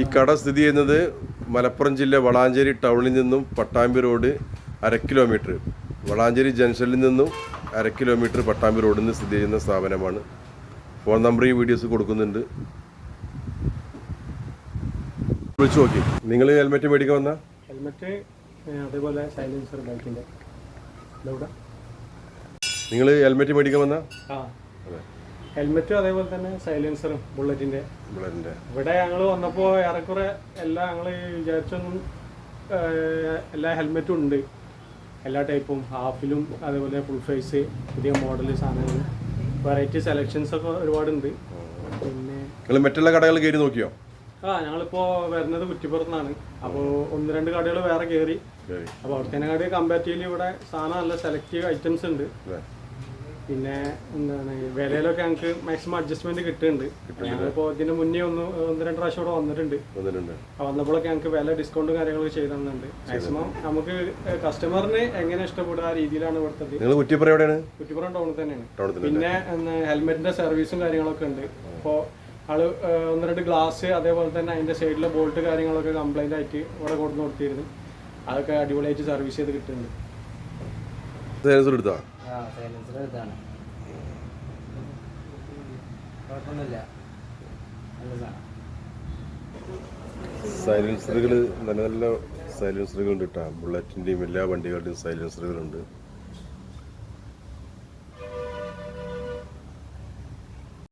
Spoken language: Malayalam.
ഈ കട സ്ഥിതി ചെയ്യുന്നത് മലപ്പുറം ജില്ല വളാഞ്ചേരി ടൗണിൽ നിന്നും പട്ടാമ്പി റോഡ് അര കിലോമീറ്റർ. വളാഞ്ചേരി ജംഗ്ഷനിൽ നിന്നും അര കിലോമീറ്റർ പട്ടാമ്പി റോഡിൽ നിന്ന് സ്ഥിതി ചെയ്യുന്ന സ്ഥാപനമാണ്. ഫോൺ നമ്പർ ഈ വീഡിയോസ് കൊടുക്കുന്നുണ്ട്. വിളിച്ചു നോക്കി. നിങ്ങൾ ഹെൽമെറ്റ് മേടിക്കാൻ വന്ന? ഹെൽമെറ്റ് അതേപോലെ സൈലൻസർ ബൈക്കിന്റെ നിങ്ങൾ ഹെൽമെറ്റ് മേടിക്കാൻ വന്നാ? ആ. ഹെൽമെറ്റും അതേപോലെ തന്നെ സൈലൻസറും ബുള്ളറ്റിന്റെ. ബുള്ളറ്റിന്റെ. ഇവിടെ ഞങ്ങൾ വന്നപ്പോൾ ഏറെക്കുറെ എല്ലാം ഞങ്ങൾ വിചാരിച്ചൊന്നും എല്ലാ ഹെൽമെറ്റും ഉണ്ട്. എല്ലാ ടൈപ്പും ഹാഫിലും അതേപോലെ ഫുൾ ഫേസ് പുതിയ മോഡൽ സാധനങ്ങൾ. വെറൈറ്റി സെലക്ഷൻസ് ഒക്കെ ഒരുപാടുണ്ട്. പിന്നെ നിങ്ങൾ മറ്റുള്ള കടകൾ കയറി നോക്കിയോ? ആ ഞങ്ങളിപ്പോ വരുന്നത് കുറ്റിപ്പുറത്താണ്. അപ്പോൾ ഒന്ന് രണ്ട് കടകൾ വേറെ കയറി അപ്പൊ അപ്പോൾ അവിടുത്തെ കമ്പാരിറ്റീവ്ലി ഇവിടെ സാധനം നല്ല സെലക്റ്റീവ് ഐറ്റംസ് ഉണ്ട്. പിന്നെ എന്താണ് വിലയിലൊക്കെ ഞങ്ങൾക്ക് മാക്സിമം അഡ്ജസ്റ്റ്മെന്റ് കിട്ടുന്നുണ്ട്. ഞങ്ങളിപ്പോൾ ഇതിന് മുന്നേ ഒന്ന് ഒന്ന് രണ്ട് പ്രാവശ്യം ഇവിടെ വന്നിട്ടുണ്ട്. വന്നിട്ടുണ്ട്. വന്നപ്പോഴൊക്കെ ഞങ്ങൾക്ക് വില ഡിസ്കൗണ്ടും കാര്യങ്ങളൊക്കെ ചെയ്തു തന്നിട്ടുണ്ട്. മാക്സിമം നമുക്ക് കസ്റ്റമറിന് എങ്ങനെ ഇഷ്ടപ്പെടുക ആ രീതിയിലാണ് ഇവിടുത്തെ കുറ്റിപ്പുറം ടൗണിൽ തന്നെയാണ്. പിന്നെ ഹെൽമെറ്റിന്റെ സർവീസും കാര്യങ്ങളൊക്കെ ഉണ്ട്. അപ്പോൾ ആൾ ഒന്ന് രണ്ട് ഗ്ലാസ് അതേപോലെ തന്നെ അതിന്റെ സൈഡിലെ ബോൾട്ട് കാര്യങ്ങളൊക്കെ കംപ്ലൈന്റ് ആയിട്ട് ഇവിടെ കൊടുത്തു കൊടുത്തിരുന്നു. അതൊക്കെ അടിപൊളിയായിട്ട് സർവീസ് ചെയ്ത് കിട്ടുന്നുണ്ട്. എടുത്താ? സൈലൻസർ ഇതാണ്. സൈലൻസറുകൾ നല്ല നല്ല സൈലൻസറുകൾ ഉണ്ട് കേട്ടോ ബുള്ളറ്റിന്റെയും എല്ലാ വണ്ടികളുടെയും സൈലൻസറുകളുണ്ട്